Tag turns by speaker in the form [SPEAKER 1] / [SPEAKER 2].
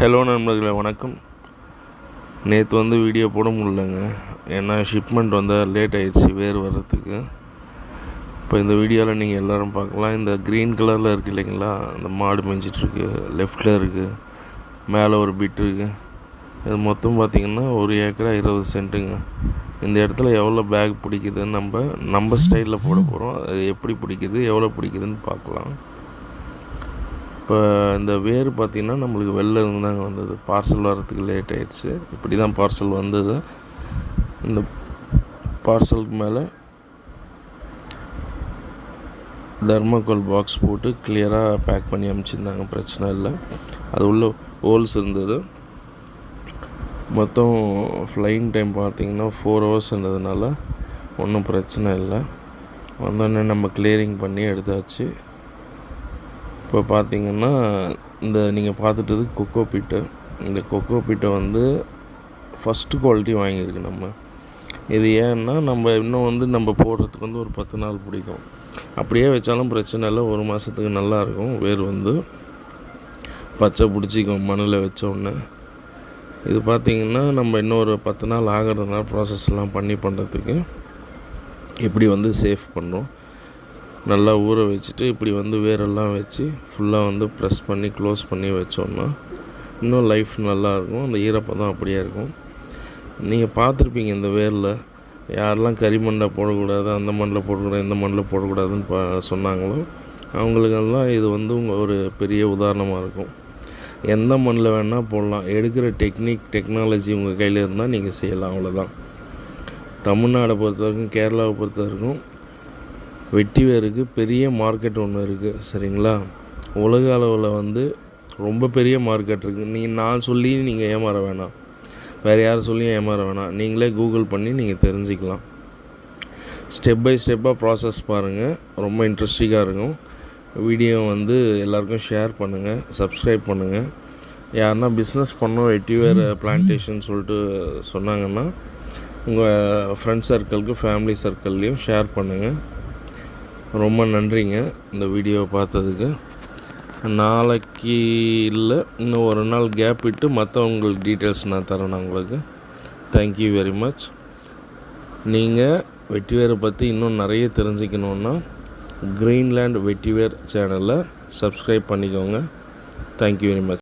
[SPEAKER 1] Hello நண்பர்களே வணக்கம். நேற்று வந்து வீடியோ போட முடியலங்க. ஏன்னா ஷிப்மெண்ட் வந்து லேட் ஆகிடுச்சு வேர் வர்றதுக்கு. இப்போ இந்த வீடியோவில் நீங்கள் எல்லோரும் பார்க்கலாம். இந்த க்ரீன் கலரில் இருக்குது இல்லைங்களா? இந்த மாடு மேய்ஞ்சிட்ருக்கு. லெஃப்டில் இருக்குது மேலே ஒரு பிட் இருக்குது இது மொத்தம் பார்த்திங்கன்னா ஒரு ஏக்கரா இருபது சென்ட்டுங்க இந்த இடத்துல எவ்வளோ பேக் பிடிக்குதுன்னு நம்ம நம்ம ஸ்டைலில் போட போகிறோம் அது எப்படி பிடிக்குது எவ்வளோ பிடிக்குதுன்னு பார்க்கலாம். இப்போ இந்த வேர் பார்த்திங்கன்னா நம்மளுக்கு வெளில இருந்து தாங்க வந்தது. பார்சல் வரத்துக்கு லேட் ஆகிடுச்சு இப்படி தான் பார்சல் வந்தது. இந்த பார்சலுக்கு மேலே தர்மாக்கோல் பாக்ஸ் போட்டு கிளியராக பேக் பண்ணி அனுப்பிச்சிருந்தாங்க பிரச்சனை இல்லை. அது உள்ள ஹோல்ஸ் இருந்தது. மொத்தம் ஃப்ளைங் டைம் பார்த்திங்கன்னா ஃபோர் ஹவர்ஸ் இருந்ததுனால ஒன்றும் பிரச்சனை இல்லை. வந்தோடனே நம்ம கிளியரிங் பண்ணி எடுத்தாச்சு. இப்போ பார்த்தீங்கன்னா இந்த நீங்கள் பார்த்துட்டது கொக்கோ பீட்டை இந்த கொக்கோ பீட்டை வந்து ஃபஸ்ட்டு குவாலிட்டி வாங்கியிருக்கு நம்ம. இது ஏன்னா நம்ம இன்னும் வந்து நம்ம போடுறதுக்கு வந்து ஒரு பத்து நாள் பிடிக்கும். அப்படியே வச்சாலும் பிரச்சனை இல்லை. ஒரு மாதத்துக்கு நல்லாயிருக்கும் வேர் வந்து பச்சை பிடிச்சிக்கும் மண்ணில் வச்சோடனே இது பார்த்திங்கன்னா நம்ம இன்னொரு பத்து நாள் ஆகிறதுனால ப்ராசஸ்லாம் பண்ணி பண்ணுறதுக்கு இப்படி வந்து சேஃப் பண்ணுறோம் நல்லா ஊற வச்சுட்டு இப்படி வந்து வேரெல்லாம் வச்சு ஃபுல்லாக வந்து ப்ரெஸ் பண்ணி க்ளோஸ் பண்ணி வச்சோம்னா இன்னும் லைஃப் நல்லாயிருக்கும். அந்த ஈரப்பதம் அப்படியே இருக்கும். நீங்கள் பார்த்துருப்பீங்க இந்த வேரில் யாரெல்லாம் கரிமண்ணில் போடக்கூடாது அந்த மண்ணில் போடக்கூடாது இந்த மண்ணில் போடக்கூடாதுன்னு பா சொன்னாங்களோ அவங்களுக்கெல்லாம் இது வந்து உங்கள் ஒரு பெரிய உதாரணமாக இருக்கும். எந்த மண்ணில் வேணால் போடலாம். எடுக்கிற டெக்னிக் டெக்னாலஜி உங்கள் கையில் இருந்தால் நீங்கள் செய்யலாம் அவ்வளோதான் தமிழ்நாடை பொறுத்த வரைக்கும் கேரளாவை பொறுத்த வரைக்கும் வெட்டிவேருக்கு பெரிய மார்க்கெட் ஒன்று இருக்குது சரிங்களா? உலக அளவில் வந்து ரொம்ப பெரிய மார்க்கெட் இருக்குது நீங்கள் நான் சொல்லி நீங்கள் ஏமாற வேணாம். வேறு யாரும் சொல்லியும் ஏமாற வேணாம். நீங்களே கூகுள் பண்ணி நீங்கள் தெரிஞ்சுக்கலாம். ஸ்டெப் பை ஸ்டெப்பாக ப்ராசஸ் பாருங்கள் ரொம்ப இன்ட்ரெஸ்டிங்காக இருக்கும். வீடியோ வந்து எல்லாருக்கும் ஷேர் பண்ணுங்கள் சப்ஸ்கிரைப் பண்ணுங்கள் யாருன்னா பிஸ்னஸ் பண்ணோம் வெட்டிவேர் பிளான்டேஷன் சொல்லிட்டு சொன்னாங்கன்னா உங்கள் ஃப்ரெண்ட்ஸ் சர்க்கிளுக்கு ஃபேமிலி சர்க்கிள்லேயும் ஷேர் பண்ணுங்கள் ரொம்ப நன்றிங்க இந்த வீடியோவை பார்த்ததுக்கு. நாளைக்கு இல்லை இன்னும் ஒரு நாள் கேப் விட்டு மற்றவங்களுக்கு டீட்டெயில்ஸ் நான் தரேன் உங்களுக்கு. தேங்க்யூ வெரி மச் நீங்கள் வெட்டிவேரை பற்றி இன்னும் நிறைய தெரிஞ்சுக்கணுன்னா க்ரீன்லேண்ட் வெட்டிவேர் சேனலை சப்ஸ்கிரைப் பண்ணிக்கோங்க. Thank you very much